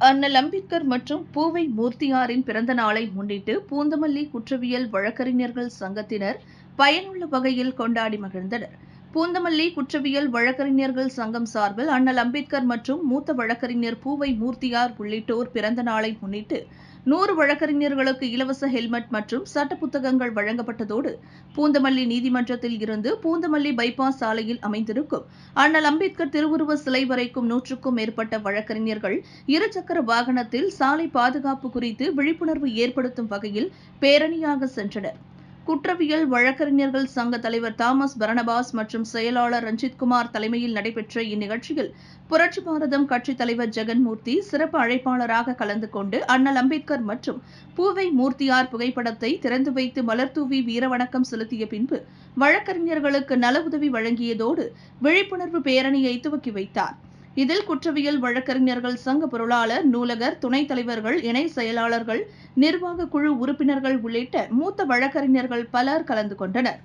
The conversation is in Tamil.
அண்ணல் அம்பேத்கர் மற்றும் பூவை மூர்த்தியாரின் பிறந்த நாளை முன்னிட்டு பூந்தமல்லி குற்றவியல் வழக்கறிஞர்கள் சங்கத்தினர் பயனுள்ள வகையில் கொண்டாடி மகிழ்ந்தனர். பூந்தமல்லி குற்றவியல் வழக்கறிஞர்கள் சங்கம் சார்பில் அண்ணல் அம்பேத்கர் மற்றும் மூத்த வழக்கறிஞர் பூவை மூர்த்தியார் உள்ளிட்டோர் பிறந்த நாளை முன்னிட்டு நூறு வழக்கறிஞர்களுக்கு இலவச ஹெல்மெட் மற்றும் சட்ட புத்தகங்கள் வழங்கப்பட்டதோடு பூந்தமல்லி நீதிமன்றத்தில் இருந்து பூந்தமல்லி பைபாஸ் சாலையில் அமைந்திருக்கும் அண்ணல் அம்பேத்கர் திருவுருவ சிலை வரைக்கும் நூற்றுக்கும் மேற்பட்ட வழக்கறிஞர்கள் இருசக்கர வாகனத்தில் சாலை பாதுகாப்பு குறித்து விழிப்புணர்வு ஏற்படுத்தும் வகையில் பேரணியாக சென்றனர். குற்றவியல் வழக்கறிஞர்கள் சங்க தலைவர் தாமஸ் பரணபாஸ் மற்றும் செயலாளர் ரஞ்சித்குமார் தலைமையில் நடைபெற்ற இந்நிகழ்ச்சியில் புரட்சி பாரதம் கட்சித் தலைவர் ஜெகன்மூர்த்தி சிறப்பு அழைப்பாளராக கலந்து கொண்டு அண்ணல் அம்பேத்கர் மற்றும் பூவை மூர்த்தியார் புகைப்படத்தை திறந்து வைத்து மலர்தூவி வீரவணக்கம் செலுத்திய பின்பு வழக்கறிஞர்களுக்கு நல உதவி வழங்கியதோடு விழிப்புணர்வு பேரணியை துவக்கி வைத்தார். இதில் குற்றவியல் வழக்கறிஞர்கள் சங்க பொருளாளர் நூலகர் துணைத் தலைவர்கள் இணை செயலாளர்கள் நிர்வாக குழு உறுப்பினர்கள் உள்ளிட்ட மூத்த வழக்கறிஞர்கள் பலர் கலந்து கொண்டனர்.